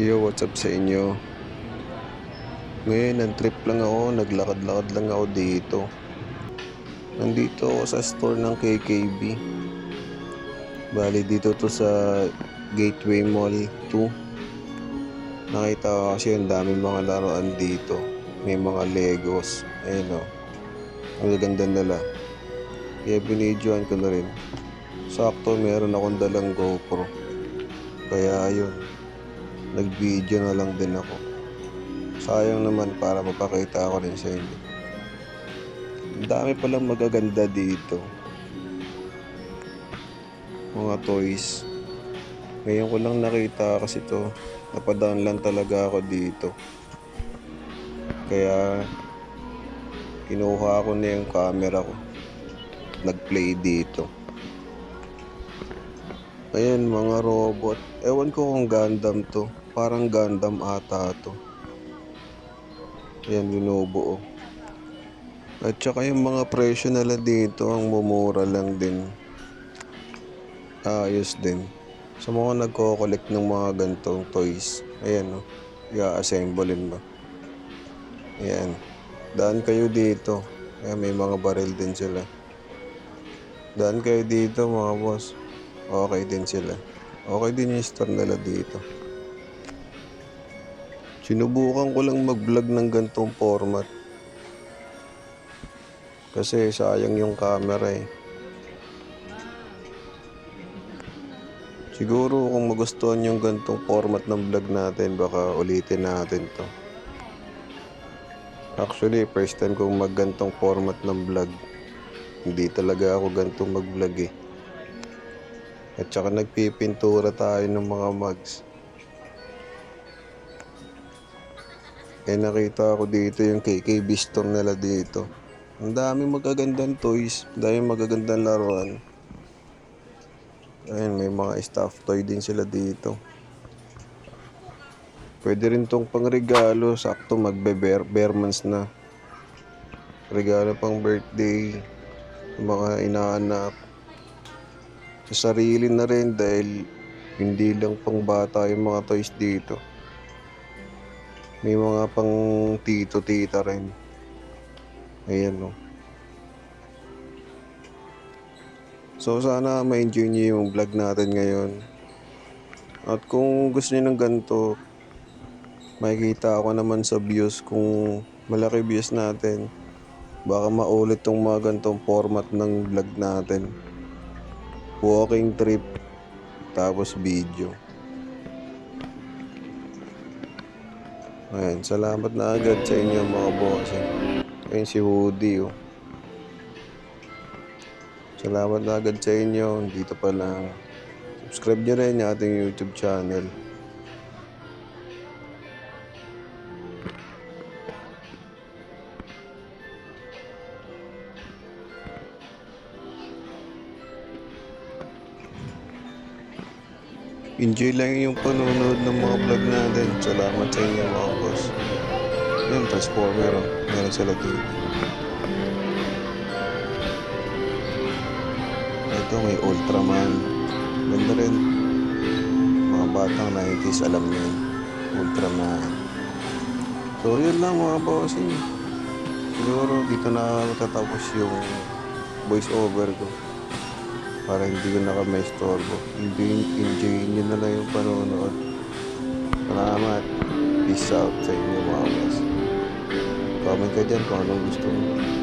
Yo, what's up sa inyo? Ngayon, ang trip lang ako, naglakad-lakad lang ako dito. Nandito ako sa store ng KKB. Bali, dito to sa Gateway Mall 2. Nakita ko kasi ang daming mga laruan dito. May mga Legos. Ayun o. Ang gaganda nila. Kaya binidyoan ko na rin. Sakto, meron akong dalang GoPro. Kaya ayun, nag-video na lang din ako. Sayang naman para mapakita ko rin sa inyo. Ang dami palang magaganda dito. Mga toys. Ngayon ko lang nakita kasi to. Napadaan lang talaga ako dito. Kaya kinuha ko na yung camera ko. Nag-play dito. Ayan, mga robot. Ewan ko kung Gundam to. Parang Gundam ata to. Ayan, binubuo. At saka yung mga presyo nila dito, ang mumura lang din. Ayos din. Sa mga nagko-collect ng mga gantong toys. Ayan, no. I-assemblein ba? Ayan. Daan kayo dito. Ayan, may mga baril din sila. Daan kayo dito, mga boss. Okay din sila. Okay din yung store nila dito. Sinubukan ko lang mag-vlog ng gantong format. Kasi sayang yung camera eh. Siguro kung magustuhan yung gantong format ng vlog natin, baka ulitin natin to. Actually, first time kong maggantong format ng vlog. Hindi talaga ako gantong mag-vlog eh. At saka nagpipintura tayo ng mga mugs. Eh nakita ko dito yung KKB store nila dito. Ang daming magagandang toys, daming magagandang laruan. Ayun, may mga stuffed toy din sila dito. Pwede rin tong pangregalo, sakto magbe-bear bear months na. Regalo pang birthday, mga inaanak. Sa sarili na rin dahil hindi lang pang bata yung mga toys dito. May mga pang tito-tita rin. Ayan no. So sana ma-enjoy niyo yung vlog natin ngayon. At kung gusto niyo ng ganito, makikita ako naman sa views kung malaki views natin. Baka maulit tong mga ganitong format ng vlog natin. Walking trip, tapos video. Ayan, salamat na agad sa inyo mga boss. Ayun si Woody oh. Salamat na agad sa inyo. Dito pa lang. Subscribe nyo rin yung ating YouTube channel. Enjoy lang yung panonood ng mga vlog natin. Salamat sa inyo mga boss. Yan, Transformer. Oh. Meron sila dito. Ito may Ultraman. Ganda rin. Mga batang 90s alam yun. Ultraman. So yun lang mga bossing. Siguro dito na matatapos yung voice over ko. Para hindi ko na kami istorbo. Enjoy, enjoy nyo na lang yung panonood. Salamat. Peace out sa inyo mga boss. Comment ka dyan kung anong gusto mo.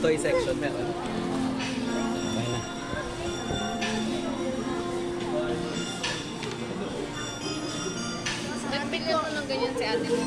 Toy section meron. Okay na. Nagbili ako ng ganyan si ate mo.